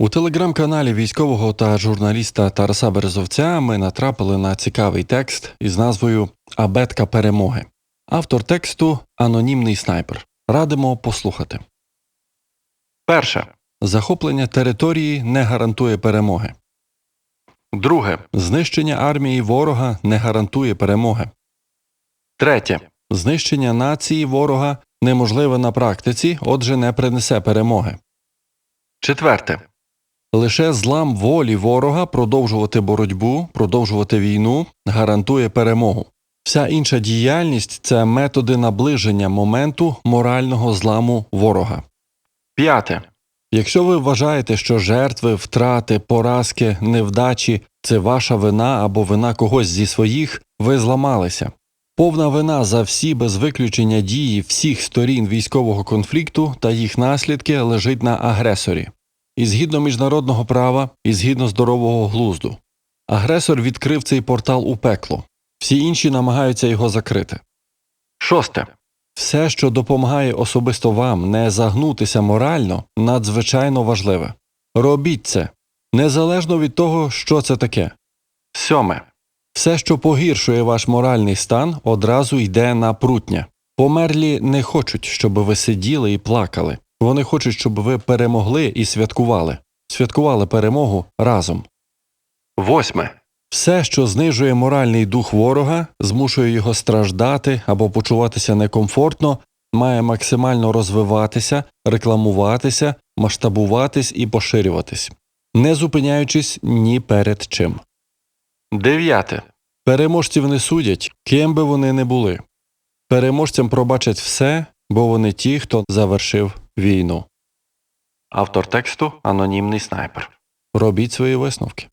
У телеграм-каналі військового та журналіста Тараса Березовця ми натрапили на цікавий текст із назвою Абетка перемоги. Автор тексту анонімний снайпер. Радимо послухати. Перше. Захоплення території не гарантує перемоги. Друге. Знищення армії ворога не гарантує перемоги. Третє. Знищення нації ворога неможливе на практиці, отже, не принесе перемоги. Четверте. Лише злам волі ворога продовжувати боротьбу, продовжувати війну гарантує перемогу. Вся інша діяльність це методи наближення моменту морального зламу ворога. П'яте. Якщо ви вважаєте, що жертви, втрати, поразки, невдачі це ваша вина або вина когось зі своїх, ви зламалися. Повна вина за всі без виключення дії всіх сторін військового конфлікту та їх наслідки лежить на агресорі. І згідно міжнародного права, і згідно здорового глузду. Агресор відкрив цей портал у пекло. Всі інші намагаються його закрити. Шосте. Все, що допомагає особисто вам не загнутися морально, надзвичайно важливе. Робіть це, незалежно від того, що це таке. Сьоме. Все, що погіршує ваш моральний стан, одразу йде на прутня. Померлі не хочуть, щоб ви сиділи і плакали. Вони хочуть, щоб ви перемогли і святкували. Святкували перемогу разом. Восьме. Все, що знижує моральний дух ворога, змушує його страждати або почуватися некомфортно, має максимально розвиватися, рекламуватися, масштабуватись і поширюватись, не зупиняючись ні перед чим. Дев'яте. Переможців не судять, ким би вони не були. Переможцям пробачать все, бо вони ті, хто завершив війну. Автор тексту анонімний снайпер. Робіть свої висновки.